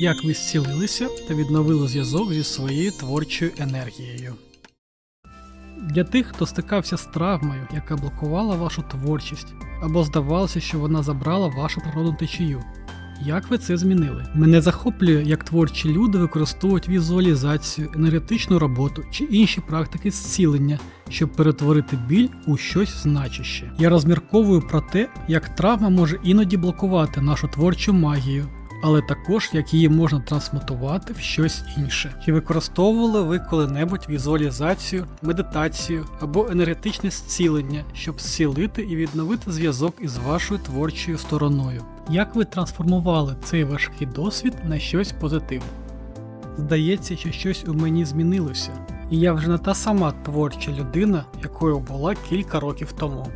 як ви зцілилися та відновили зв'язок зі своєю творчою енергією. Для тих, хто стикався з травмою, яка блокувала вашу творчість, або здавалося, що вона забрала вашу природну течію. Як ви це змінили? Мене захоплює, як творчі люди використовують візуалізацію, енергетичну роботу чи інші практики зцілення, щоб перетворити біль у щось значище. Я розмірковую про те, як травма може іноді блокувати нашу творчу магію, але також як її можна трансмутувати в щось інше. Чи використовували ви коли-небудь візуалізацію, медитацію або енергетичне зцілення, щоб зцілити і відновити зв'язок із вашою творчою стороною? Як ви трансформували цей важкий досвід на щось позитивне? Здається, що щось у мені змінилося, і я вже не та сама творча людина, якою була кілька років тому.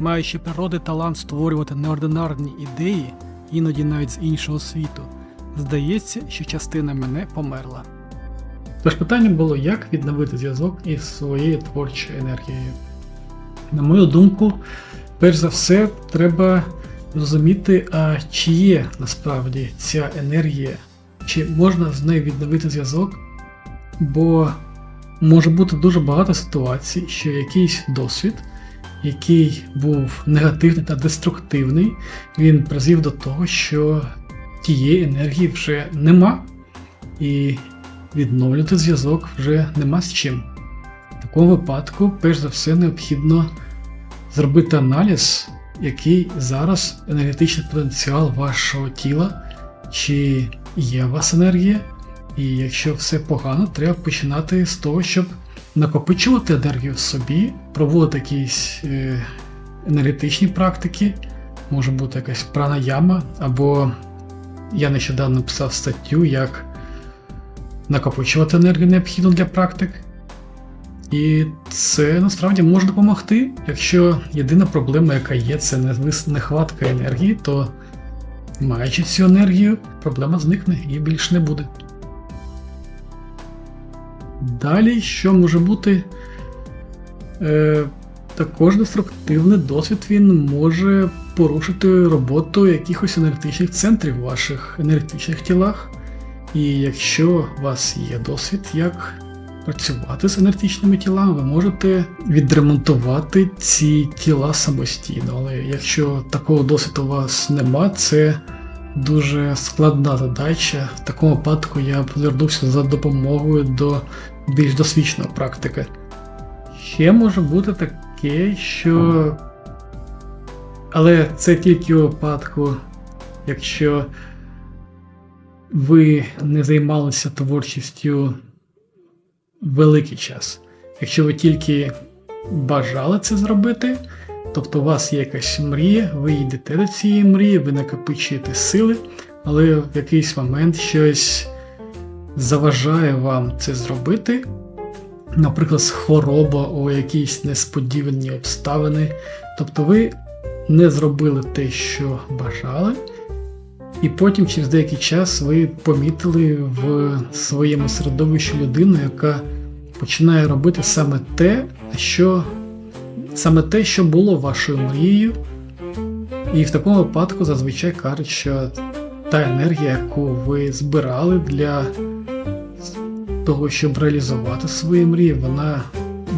Маючи природи талант створювати неординарні ідеї, іноді навіть з іншого світу, здається, що частина мене померла. Тож питання було, як відновити зв'язок із своєю творчою енергією. На мою думку, перш за все, треба зрозуміти, а чи є насправді ця енергія, чи можна з нею відновити зв'язок, бо може бути дуже багато ситуацій, що якийсь досвід, який був негативний та деструктивний, він призвів до того, що тієї енергії вже нема, і відновлювати зв'язок вже нема з чим. В такому випадку, перш за все, необхідно зробити аналіз, який зараз енергетичний потенціал вашого тіла, чи є у вас енергія, і якщо все погано, треба починати з того, щоб накопичувати енергію в собі, проводити якісь е, енергетичні практики, може бути якась пранаяма, або я нещодавно писав статтю, як накопичувати енергію необхідну для практик. І це насправді може допомогти. Якщо єдина проблема, яка є, це нехватка енергії, то маючи цю енергію, проблема зникне і більше не буде. Далі, що може бути? Е, також деструктивний досвід він може порушити роботу якихось енергетичних центрів в ваших енергетичних тілах. І якщо у вас є досвід, як працювати з енергетичними тілами, ви можете відремонтувати ці тіла самостійно. Але якщо такого досвіду у вас нема, це дуже складна задача. В такому випадку я б звернувся за допомогою до більш досвідченого практика. Ще може бути таке, що. Але це тільки у випадку, якщо ви не займалися творчістю великий час. Якщо ви тільки бажали це зробити, тобто у вас є якась мрія, ви йдете до цієї мрії, ви накопичуєте сили, але в якийсь момент щось заважає вам це зробити. Наприклад, хвороба о якісь несподівані обставини. Тобто ви не зробили те, що бажали, і потім через деякий час ви помітили в своєму середовищі людину, яка починає робити саме те, що саме те, що було вашою мрією. І в такому випадку зазвичай кажуть, що та енергія, яку ви збирали для того, щоб реалізувати свої мрії, вона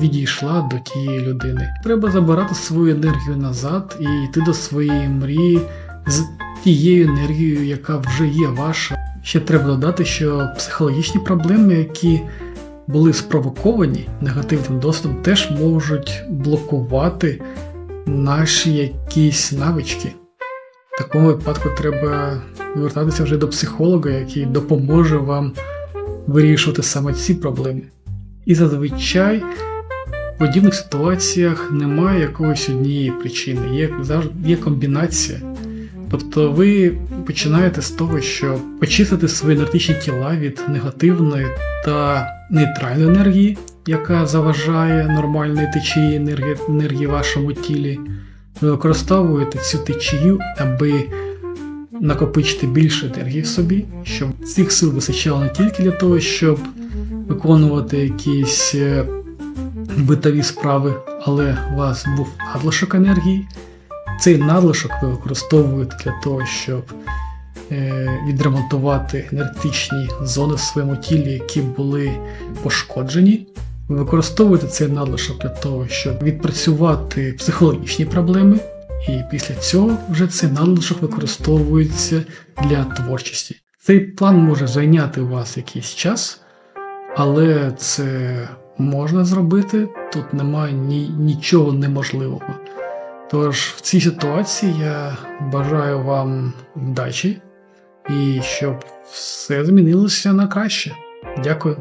відійшла до тієї людини. Треба забирати свою енергію назад і йти до своєї мрії з тією енергією, яка вже є ваша. Ще треба додати, що психологічні проблеми, які були спровоковані негативним досвідом, теж можуть блокувати наші якісь навички. В такому випадку треба звертатися вже до психолога, який допоможе вам вирішувати саме ці проблеми. І зазвичай в подібних ситуаціях немає якоїсь однієї причини, є, є комбінація. Тобто ви починаєте з того, що почистити свої енергетичні тіла від негативної та нейтральної енергії, яка заважає нормальної течії енергії, енергії вашому тілі. Ви використовуєте цю течію, аби накопичити більше енергії в собі, щоб цих сил вистачало не тільки для того, щоб виконувати якісь е, битові справи, але у вас був надлишок енергії. Цей надлишок ви використовуєте для того, щоб відремонтувати енергетичні зони в своєму тілі, які були пошкоджені. Використовуйте цей надлишок для того, щоб відпрацювати психологічні проблеми, і після цього вже цей надлишок використовується для творчості. Цей план може зайняти у вас якийсь час, але це можна зробити. Тут немає ні, нічого неможливого. Тож в цій ситуації я бажаю вам вдачі і щоб все змінилося на краще. Дякую.